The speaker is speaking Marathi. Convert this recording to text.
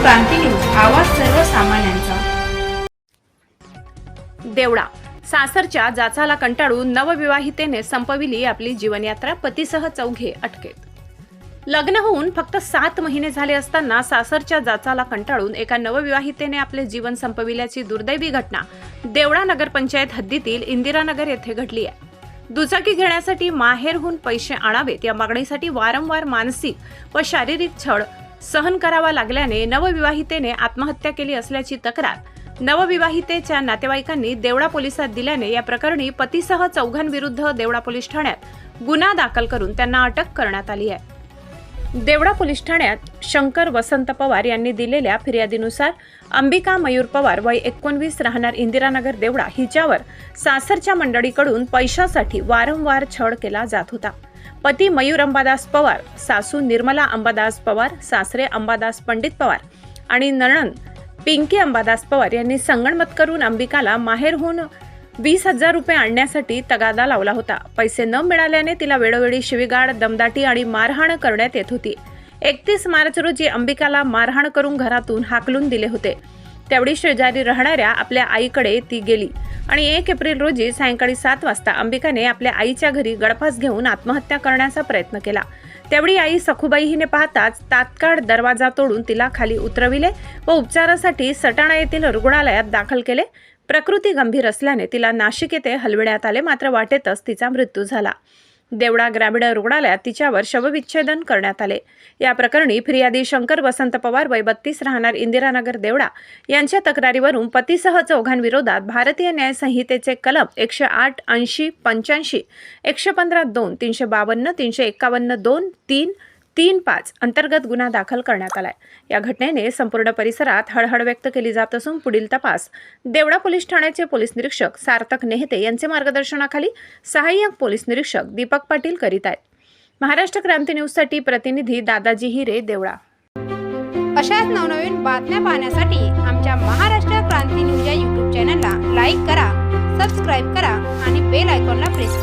क्रांती न्यूज आवाज सर्वसामान्यांचा. देवळा. सासरच्या जाचाला कंटाळून नवविवाहितेने संपविली आपली जीवनयात्रा पतीसह चौघे अटकेत. लग्न होऊन फक्त सात महिने झाले असताना सासरच्या जाचाला कंटाळून एका नवविवाहितेने आपले जीवन संपविल्याची दुर्दैवी घटना देवळा नगरपंचायत हद्दीतील इंदिरानगर येथे घडली आहे. दुचाकी घेण्यासाठी माहेरहून पैसे आणावेत या मागणीसाठी वारंवार मानसिक व शारीरिक छळ सहन करावा लागल्याने नवविवाहितेने आत्महत्या केली असल्याची तक्रार. नवविवाहितेच्या नातेवाईकांनी देवळा पोलिसात दिल्याने या प्रकरणी पतीसह चौघांविरुद्ध देवळा पोलीस ठाण्यात गुन्हा दाखल करून त्यांना अटक करण्यात आली आहे. देवडा पोलीस ठाण्यात शंकर वसंत पवार यांनी दिलेल्या फिर्यादीनुसार अंबिका मयूर पवार वय एकोणवीस राहणार इंदिरानगर देवळा हिच्यावर सासरच्या मंडळीकडून पैशासाठी वारंवार छळ केला जात होता. पती मयूर अंबादास पवार सासू निर्मला अंबादास पवार सासरे अंबादास पंडित पवार आणि नणन पिंकी अंबादास पवार यांनी संगणमत करून अंबिकाला माहेरहून वीस हजार रुपये आणण्यासाठी तगादा लावला होता. पैसे न मिळाल्याने तिला वेळोवेळी शिवीगाळ दमदाटी आणि मारहाण करण्यात येत होती. एकतीस मार्च रोजी अंबिकाला मारहाण करून घरातून हाकलून दिले होते. तेवढी शेजारी राहणाऱ्या आपल्या आईकडे ती गेली. आणि एक एप्रिल रोजी सायंकाळी सात वाजता अंबिकाने आपल्या आईच्या घरी गळफास घेऊन आत्महत्या करण्याचा प्रयत्न केला. तेवढी आई सखुबाई हिने पाहताच तात्काळ दरवाजा तोडून तिला खाली उतरविले व उपचारासाठी सटाणा येथील रुग्णालयात दाखल केले. प्रकृती गंभीर असल्याने तिला नाशिक येथे हलविण्यात आले मात्र वाटेतच तिचा मृत्यू झाला. देवडा ग्रामीण रुग्णालयात तिच्यावर शवविच्छेदन करण्यात आले. या प्रकरणी फिर्यादी शंकर वसंत पवार वय बत्तीस राहणार इंदिरानगर देवडा यांच्या तक्रारीवरून पतीसह चौघांविरोधात भारतीय न्याय संहितेचे कलम एकशे आठ ऐंशी पंच्याऐंशी एकशे पंधरा दोन तीनशे बावन्न तीनशे एकावन्न दोन तीन तीन पाच अंतर्गत गुन्हा दाखल करण्यात आलाय. या घटनेने संपूर्ण परिसरात हळहळ व्यक्त केली जात असून पुढील तपास देवडा पोलीस ठाण्याचे पोलीस निरीक्षक सार्थक नेहते यांचे मार्गदर्शनाखाली सहाय्यक पोलीस निरीक्षक दीपक पाटील करीत आहेत. महाराष्ट्र क्रांती न्यूजसाठी प्रतिनिधी दादाजी हिरे देवळा. अशाच नवनवीन बातम्या पाहण्यासाठी आमच्या महाराष्ट्र क्रांती न्यूज या यूट्यूब चॅनलला लाईक करा सबस्क्राईब करा आणि बेल आयकॉनला